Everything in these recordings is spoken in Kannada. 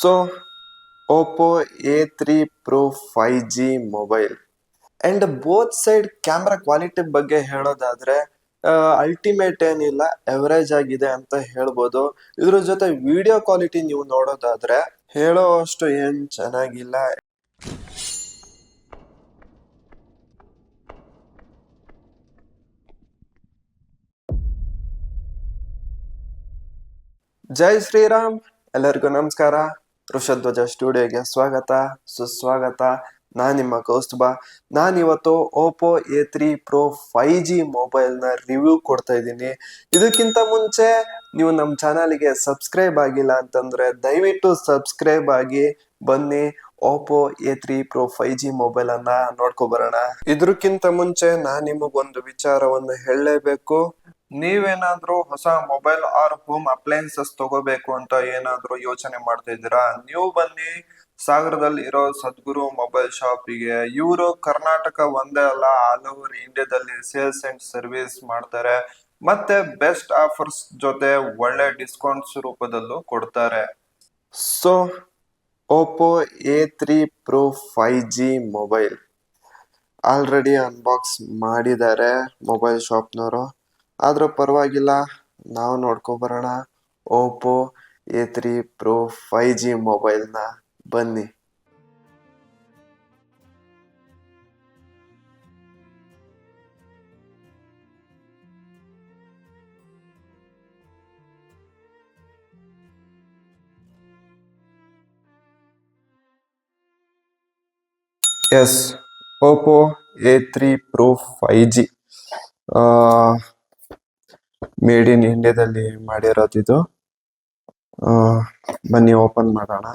So Oppo A three pro five G mobile and both side camera quality ಬಗ್ಗೆ ಹೇಳೋದಾದ್ರೆ ಅಲ್ಟಿಮೇಟ್ ಏನಿಲ್ಲ ಎವರೇಜ್ ಆಗಿದೆ ಅಂತ ಹೇಳ್ಬೋದು. ಇದ್ರ ಜೊತೆ ವಿಡಿಯೋ ಕ್ವಾಲಿಟಿ ನೀವು ನೋಡೋದಾದ್ರೆ, ಹೇಳೋ ಅಷ್ಟು ಏನು ಚೆನ್ನಾಗಿಲ್ಲ. ಜೈ ಶ್ರೀರಾಮ್, ಎಲ್ಲರಿಗೂ ನಮಸ್ಕಾರ. ಋಷಧ್ವಜ ಸ್ಟುಡಿಯೋಗೆ ಸ್ವಾಗತ. ಸುಸ್ವಾಗತ. ನಾನು ನಿಮ್ಮ ಕೌಸ್ತುಭ ನಾನಿವತ್ತು Oppo A three pro five G ಮೊಬೈಲ್ನ ರಿವ್ಯೂ ಕೊಡ್ತಾ ಇದ್ದೀನಿ. ಇದಕ್ಕಿಂತ ಮುಂಚೆ ನೀವು ನಮ್ಮ ಚಾನಲ್ಗೆ ಸಬ್ಸ್ಕ್ರೈಬ್ ಆಗಿಲ್ಲ ಅಂತಂದ್ರೆ ದಯವಿಟ್ಟು ಸಬ್ಸ್ಕ್ರೈಬ್ ಆಗಿ ಬನ್ನಿ. Oppo A three pro five G mobile ಅನ್ನ ನೋಡ್ಕೊ ಬರೋಣ. ಇದ್ರಕ್ಕಿಂತ ಮುಂಚೆ ನಾನು ನಿಮಗೊಂದು ವಿಚಾರವನ್ನು ಹೇಳಲೇಬೇಕು. ನೀವೇನಾದ್ರೂ ಹೊಸ ಮೊಬೈಲ್ ಆರ್ ಹೋಮ್ ಅಪ್ಲೈನ್ಸಸ್ ತಗೋಬೇಕು ಅಂತ ಏನಾದ್ರೂ ಯೋಚನೆ ಮಾಡ್ತಾ ಇದ್ದೀರಾ? ನೀವು ಬನ್ನಿ, ಸಾಗರದಲ್ಲಿ ಇರೋ ಸದ್ಗುರು ಮೊಬೈಲ್ ಶಾಪಿಗೆ. ಇವರು ಕರ್ನಾಟಕ ಒಂದೇ ಅಲ್ಲ, ಆಲ್ ಓವರ್ ಇಂಡಿಯಾದಲ್ಲಿ ಸೇಲ್ಸ್ ಅಂಡ್ ಸರ್ವಿಸ್ ಮಾಡ್ತಾರೆ. ಮತ್ತೆ ಬೆಸ್ಟ್ ಆಫರ್ಸ್ ಜೊತೆ ಒಳ್ಳೆ ಡಿಸ್ಕೌಂಟ್ಸ್ ರೂಪದಲ್ಲೂ ಕೊಡ್ತಾರೆ. So Oppo A three pro five G mobile. Already unbox ಮಾಡಿದ್ದಾರೆ ಮೊಬೈಲ್ ಶಾಪ್ನವರು. ಆದ್ರೂ ಪರವಾಗಿಲ್ಲ, ನಾವು ನೋಡ್ಕೊಬರೋಣ. Oppo A three pro five G ಮೊಬೈಲ್ನ ಬನ್ನಿ. Yes Oppo A three pro five G made in ಇಂಡಿಯಾದಲ್ಲಿ ಇದು ಆ, ಬನ್ನಿ ಓಪನ್ ಮಾಡೋಣ.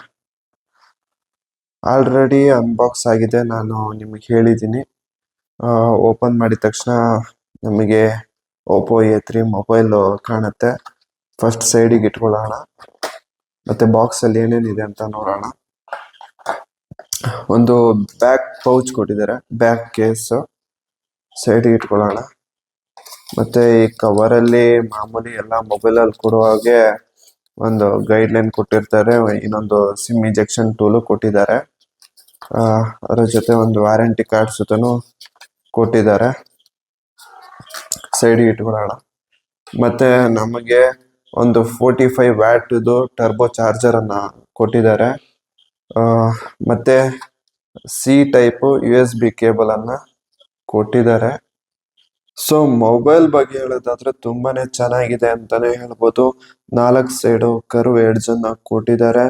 ಆಲ್ರೆಡಿ ಅನ್ಬಾಕ್ಸ್ ಆಗಿದೆ ನಾನು ನಿಮಗೆ ಹೇಳಿದ್ದೀನಿ. ಓಪನ್ ಮಾಡಿದ ತಕ್ಷಣ ನಮಗೆ ಓಪೋ ಎ ತ್ರೀ ಮೊಬೈಲ್ ಕಾಣುತ್ತೆ. ಫಸ್ಟ್ ಸೈಡಿಗೆ ಇಟ್ಕೊಳ್ಳೋಣ. ಮತ್ತೆ ಬಾಕ್ಸ್ ಅಲ್ಲಿ ಏನೇನಿದೆ ಅಂತ ನೋಡೋಣ. ಒಂದು ಬ್ಯಾಕ್ ಪೌಚ್ ಕೊಟ್ಟಿದ್ದಾರೆ ಬ್ಯಾಕ್ ಕೇಸ್. ಸೈಡಿಗೆ ಇಟ್ಕೊಳ್ಳೋಣ. ಮತ್ತೆ ಈ ಕವರ್ ಅಲ್ಲಿ ಮಾಮೂಲಿ ಎಲ್ಲ ಮೊಬೈಲ್ ಅಲ್ಲಿ ಕೊಡುವ ಹಾಗೆ ಒಂದು ಗೈಡ್ ಲೈನ್ ಕೊಟ್ಟಿರ್ತಾರೆ. ಇನ್ನೊಂದು ಸಿಮ್ ಇಂಜೆಕ್ಷನ್ ಟೂಲು ಕೊಟ್ಟಿದ್ದಾರೆ. ಅದರ ಜೊತೆ ಒಂದು ವಾರಂಟಿ ಕಾರ್ಡ್ ಸುತ್ತನು ಕೊಟ್ಟಿದ್ದಾರೆ. ಸೈಡ್ ಇಟ್ಕೊಳ್ಳೋಣ ಮತ್ತೆ ನಮಗೆ ಒಂದು forty five watt turbo charger ಅನ್ನ ಕೊಟ್ಟಿದ್ದಾರೆ. ಮತ್ತೆ C type U S B cable ಅನ್ನ ಕೊಟ್ಟಿದ್ದಾರೆ. ಸೊ ಮೊಬೈಲ್ ಬಗ್ಗೆ ಹೇಳೋದಾದ್ರೆ ತುಂಬಾನೇ ಚೆನ್ನಾಗಿದೆ ಅಂತಾನೆ ಹೇಳ್ಬೋದು. ನಾಲ್ಕು ಸೈಡು ಕರ್ವ್ ಎಡ್ಜ್ ಅನ್ನ ಕೊಟ್ಟಿದ್ದಾರೆ.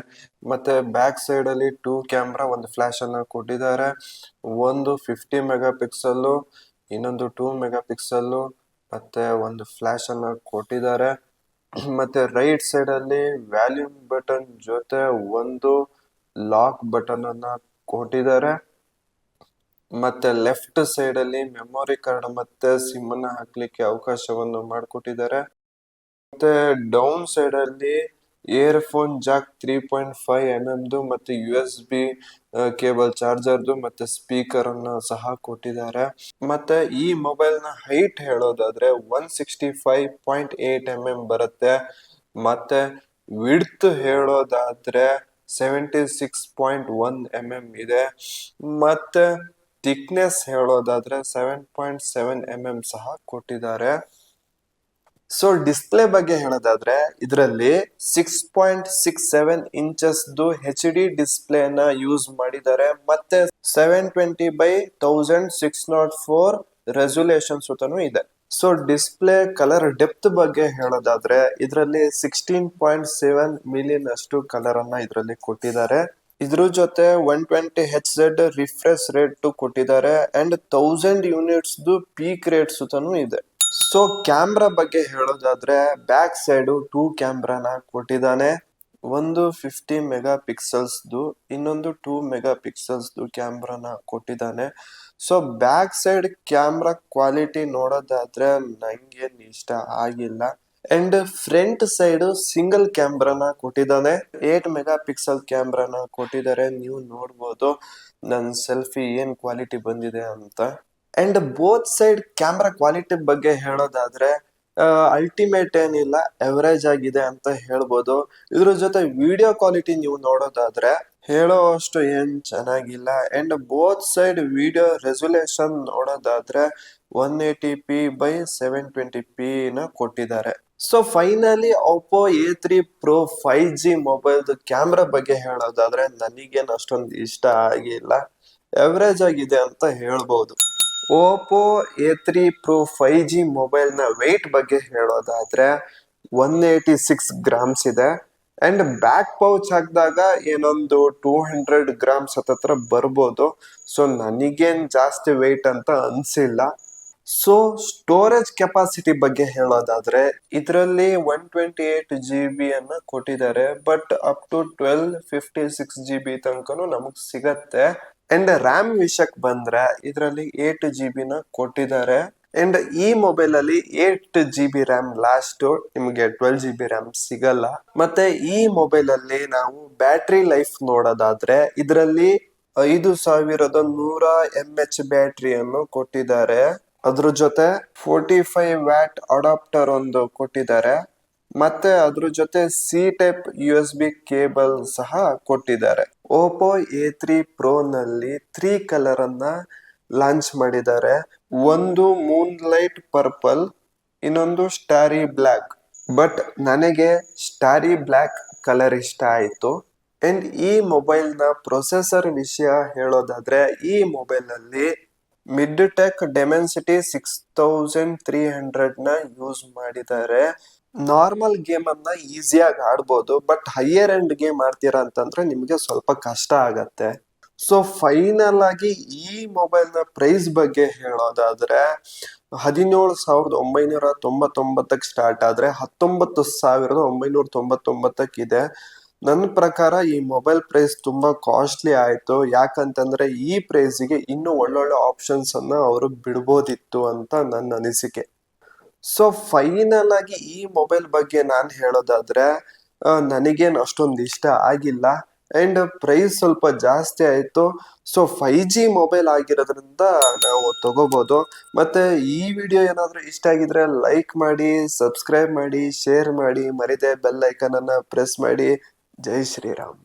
ಮತ್ತೆ ಬ್ಯಾಕ್ ಸೈಡ್ ಅಲ್ಲಿ ಟೂ ಕ್ಯಾಮ್ರಾ ಒಂದು ಫ್ಲಾಶ್ ಅನ್ನ ಕೊಟ್ಟಿದ್ದಾರೆ. ಒಂದು ಫಿಫ್ಟಿ ಮೆಗಾ ಪಿಕ್ಸೆಲ್ ಇನ್ನೊಂದು ಟೂ ಮೆಗಾ ಪಿಕ್ಸೆಲ್ ಮತ್ತೆ ಒಂದು ಫ್ಲಾಶ್ ಅನ್ನ ಕೊಟ್ಟಿದ್ದಾರೆ. ಮತ್ತೆ ರೈಟ್ ಸೈಡ್ ಅಲ್ಲಿ ವ್ಯಾಲ್ಯೂಮ್ ಬಟನ್ ಜೊತೆ ಒಂದು ಲಾಕ್ ಬಟನ್ ಅನ್ನ ಕೊಟ್ಟಿದ್ದಾರೆ. ಮತ್ತೆ ಲೆಫ್ಟ್ ಸೈಡ್ ಅಲ್ಲಿ ಮೆಮೊರಿ ಕಾರ್ಡ್ ಮತ್ತೆ ಸಿಮ್ ಅನ್ನ ಹಾಕ್ಲಿಕ್ಕೆ ಅವಕಾಶವನ್ನು ಮಾಡಿಕೊಟ್ಟಿದ್ದಾರೆ. ಮತ್ತೆ ಡೌನ್ ಸೈಡ್ ಅಲ್ಲಿ earphone jack three point five M ಎಮ್ದು ಮತ್ತೆ ಯು ಎಸ್ ಬಿ ಕೇಬಲ್ ಚಾರ್ಜರ್ದು ಮತ್ತೆ ಸ್ಪೀಕರ್ ಅನ್ನ ಸಹ ಕೊಟ್ಟಿದ್ದಾರೆ. ಮತ್ತೆ ಈ ಮೊಬೈಲ್ನ ಹೈಟ್ ಹೇಳೋದಾದ್ರೆ one sixty five point eight M M ಬರುತ್ತೆ. ಮತ್ತೆ ವಿಡ್ತ್ ಹೇಳೋದಾದ್ರೆ seventy six point one M M ಇದೆ. ಮತ್ತೆ ಥಿಕ್ನೆಸ್ ಹೇಳೋದಾದ್ರೆ seven point seven M M ಸಹ ಕೊಟ್ಟಿದ್ದಾರೆ. ಸೊ ಡಿಸ್ಪ್ಲೇ ಬಗ್ಗೆ ಹೇಳೋದಾದ್ರೆ ಇದರಲ್ಲಿ six point six seven inches H D display ನ ಯೂಸ್ ಮಾಡಿದ್ದಾರೆ. ಮತ್ತೆ seven twenty by thousand six naught four resolution ಸುತ್ತನೂ ಇದೆ. ಸೊ ಡಿಸ್ಪ್ಲೇ ಕಲರ್ ಡೆಪ್ತ್ ಬಗ್ಗೆ ಹೇಳೋದಾದ್ರೆ ಇದರಲ್ಲಿ ಸಿಕ್ಸ್ಟೀನ್ ಪಾಯಿಂಟ್ ಸೆವೆನ್ ಮಿಲಿಯನ್ ಅಷ್ಟು ಕಲರ್ ಅನ್ನ ಇದರಲ್ಲಿ ಕೊಟ್ಟಿದ್ದಾರೆ. ಇದ್ರ ಜೊತೆ one twenty H Z refresh rate ಕೊಟ್ಟಿದ್ದಾರೆ and thousand units peak rate ಸುತ್ತನೂ ಇದೆ. ಸೊ ಕ್ಯಾಮ್ರಾ ಬಗ್ಗೆ ಹೇಳೋದಾದ್ರೆ ಬ್ಯಾಕ್ ಸೈಡ್ ಟೂ ಕ್ಯಾಮ್ರಾನ ಕೊಟ್ಟಿದ್ದಾನೆ ಒಂದು ಫಿಫ್ಟಿ ಮೆಗಾ ಪಿಕ್ಸೆಲ್ಸ್ದು ಇನ್ನೊಂದು ಟೂ ಮೆಗಾ ಪಿಕ್ಸೆಲ್ಸ್ದು ಕ್ಯಾಮ್ರಾನ ಕೊಟ್ಟಿದ್ದಾನೆ so back side camera quality ನೋಡೋದಾದ್ರೆ ನಂಗೇನು ಇಷ್ಟ ಆಗಿಲ್ಲ. ಅಂಡ್ ಫ್ರಂಟ್ ಸೈಡ್ ಸಿಂಗಲ್ ಕ್ಯಾಮ್ರಾನ ಕೊಟ್ಟಿದ್ದಾನೆ. ಏಟ್ ಮೆಗಾ ಪಿಕ್ಸೆಲ್ ಕ್ಯಾಮ್ರಾನ ಕೊಟ್ಟಿದ್ದಾರೆ. ನೀವು ನೋಡ್ಬೋದು. ನನ್ನ ಸೆಲ್ಫಿ ಏನ್ ಕ್ವಾಲಿಟಿ ಬಂದಿದೆ ಅಂತ. And both side camera quality ಬಗ್ಗೆ ಹೇಳೋದಾದ್ರೆ ಅಲ್ಟಿಮೇಟ್ ಏನಿಲ್ಲ ಎವರೇಜ್ ಆಗಿದೆ ಅಂತ ಹೇಳ್ಬೋದು. ಇದ್ರ ಜೊತೆ ವಿಡಿಯೋ ಕ್ವಾಲಿಟಿ ನೀವು ನೋಡೋದಾದ್ರೆ, ಹೇಳೋ ಅಷ್ಟು ಏನ್ ಚೆನ್ನಾಗಿಲ್ಲ. And both side video resolution ನೋಡೋದಾದ್ರೆ one eighty P by seven twenty P ನ ಕೊಟ್ಟಿದ್ದಾರೆ. So finally Oppo A three pro five G mobile camera ಬಗ್ಗೆ ಹೇಳೋದಾದ್ರೆ ನನಗೇನು ಅಷ್ಟೊಂದು ಇಷ್ಟ ಆಗಿಲ್ಲ. ಎವರೇಜ್ ಆಗಿದೆ ಅಂತ ಹೇಳ್ಬೋದು. Oppo A three pro five G ಮೊಬೈಲ್ನ ವೆಯ್ಟ್ ಬಗ್ಗೆ ಹೇಳೋದಾದ್ರೆ ಒನ್ ಏಯ್ಟಿ ಸಿಕ್ಸ್ ಗ್ರಾಮ್ಸ್ ಇದೆ. ಅಂಡ್ ಬ್ಯಾಕ್ ಪೌಚ್ ಹಾಕಿದಾಗ ಏನೊಂದು ಟೂ ಹಂಡ್ರೆಡ್ ಗ್ರಾಮ್ಸ್ ಹತ್ರ ಬರ್ಬೋದು. ಸೊ ನನಗೇನು ಜಾಸ್ತಿ ವೆಯ್ಟ್ ಅಂತ ಅನ್ಸಿಲ್ಲ. ಸೊ ಸ್ಟೋರೇಜ್ ಕೆಪಾಸಿಟಿ ಬಗ್ಗೆ ಹೇಳೋದಾದ್ರೆ, ಇದರಲ್ಲಿ one twenty eight G B ಅನ್ನ ಕೊಟ್ಟಿದ್ದಾರೆ but up to twelve fifty six G B ತನಕನು ನಮಗ್ ಸಿಗತ್ತೆ. ಅಂಡ್ ರ್ಯಾಮ್ ವಿಷಯಕ್ಕೆ ಬಂದ್ರೆ, ಇದರಲ್ಲಿ ಏಟ್ ಜಿ ನ ಕೊಟ್ಟಿದ್ದಾರೆ. ಅಂಡ್ ಈ ಮೊಬೈಲ್ ಅಲ್ಲಿ eight G B RAM last ನಿಮಗೆ ಟ್ವೆಲ್ ಜಿ ಬಿ ರ್ಯಾಮ್ ಸಿಗಲ್ಲ. ಮತ್ತೆ ಈ ಮೊಬೈಲ್ ಅಲ್ಲಿ ನಾವು ಬ್ಯಾಟ್ರಿ ಲೈಫ್ ನೋಡೋದಾದ್ರೆ, ಇದರಲ್ಲಿ ಐದು ಸಾವಿರದ ನೂರ ಎಂ ಎಚ್ ಬ್ಯಾಟ್ರಿಯನ್ನು ಕೊಟ್ಟಿದ್ದಾರೆ. ಅದ್ರ ಜೊತೆ ಫೋರ್ಟಿ ಫೈವ್ ವ್ಯಾಟ್ ಅಡಾಪ್ಟರ್ ಒಂದು ಕೊಟ್ಟಿದ್ದಾರೆ. ಮತ್ತೆ ಅದ್ರ ಜೊತೆ C type U S B cable ಸಹ ಕೊಟ್ಟಿದ್ದಾರೆ. ಓಪೋ ಎ ತ್ರೀ ಪ್ರೋ ನಲ್ಲಿ ತ್ರೀ ಕಲರ್ ಅನ್ನ ಲಾಂಚ್ ಮಾಡಿದ್ದಾರೆ. ಒಂದು ಮೂನ್ ಲೈಟ್ ಪರ್ಪಲ್ ಇನ್ನೊಂದು ಸ್ಟಾರಿ ಬ್ಲ್ಯಾಕ್ ಬಟ್ ನನಗೆ ಸ್ಟಾರಿ ಬ್ಲ್ಯಾಕ್ ಕಲರ್ ಇಷ್ಟ ಆಯ್ತು. ಅಂಡ್ ಈ ಮೊಬೈಲ್ನ ಪ್ರೊಸೆಸರ್ ವಿಷಯ ಹೇಳೋದಾದ್ರೆ ಈ mobile MediaTek Dimensity six thousand three ಹಂಡ್ರೆಡ್ನ use ಮಾಡಿದ್ದಾರೆ. ನಾರ್ಮಲ್ ಗೇಮ್ ಅನ್ನ ಈಸಿಯಾಗಿ ಆಡ್ಬೋದು ಬಟ್ ಹೈಯರ್ ಎಂಡ್ ಗೇಮ್ ಆಡ್ತೀರಾ ಅಂತಂದ್ರೆ ನಿಮಗೆ ಸ್ವಲ್ಪ ಕಷ್ಟ ಆಗತ್ತೆ. ಸೊ ಫೈನಲ್ ಆಗಿ ಈ ಮೊಬೈಲ್ನ ಪ್ರೈಸ್ ಬಗ್ಗೆ ಹೇಳೋದಾದ್ರೆ, ಹದಿನೇಳು ಸಾವಿರದ ಒಂಬೈನೂರ ತೊಂಬತ್ತೊಂಬತ್ತಕ್ಕೆ ಸ್ಟಾರ್ಟ್ ಆದ್ರೆ ಹತ್ತೊಂಬತ್ತು ಸಾವಿರದ ಒಂಬೈನೂರ ತೊಂಬತ್ತೊಂಬತ್ತಕ್ಕಿದೆ ನನ್ನ ಪ್ರಕಾರ ಈ ಮೊಬೈಲ್ ಪ್ರೈಸ್ ತುಂಬಾ ಕಾಸ್ಟ್ಲಿ ಆಯ್ತು. ಯಾಕಂತಂದ್ರೆ ಈ ಪ್ರೈಸ್ಗೆ ಇನ್ನೂ ಒಳ್ಳೊಳ್ಳೆ ಆಪ್ಷನ್ಸ್ ಅನ್ನ ಅವರು ಬಿಡ್ಬೋದಿತ್ತು ಅಂತ ನನ್ನ ಅನಿಸಿಕೆ. ಸೊ ಫೈನಲ್ ಆಗಿ ಈ ಮೊಬೈಲ್ ಬಗ್ಗೆ ನಾನು ಹೇಳೋದಾದ್ರೆ ನನಗೇನು ಅಷ್ಟೊಂದು ಇಷ್ಟ ಆಗಿಲ್ಲ. ಅಂಡ್ ಪ್ರೈಸ್ ಸ್ವಲ್ಪ ಜಾಸ್ತಿ ಆಯಿತು. ಸೊ ಫೈ ಜಿ ಮೊಬೈಲ್ ಆಗಿರೋದ್ರಿಂದ ನಾವು ತಗೋಬೋದು. ಮತ್ತೆ ಈ ವಿಡಿಯೋ ಏನಾದರೂ ಇಷ್ಟ ಆಗಿದ್ರೆ ಲೈಕ್ ಮಾಡಿ ಸಬ್ಸ್ಕ್ರೈಬ್ ಮಾಡಿ ಶೇರ್ ಮಾಡಿ, ಮರಿದೆ ಬೆಲ್ ಐಕನನ್ನು ಪ್ರೆಸ್ ಮಾಡಿ. ಜೈ ಶ್ರೀರಾಮ್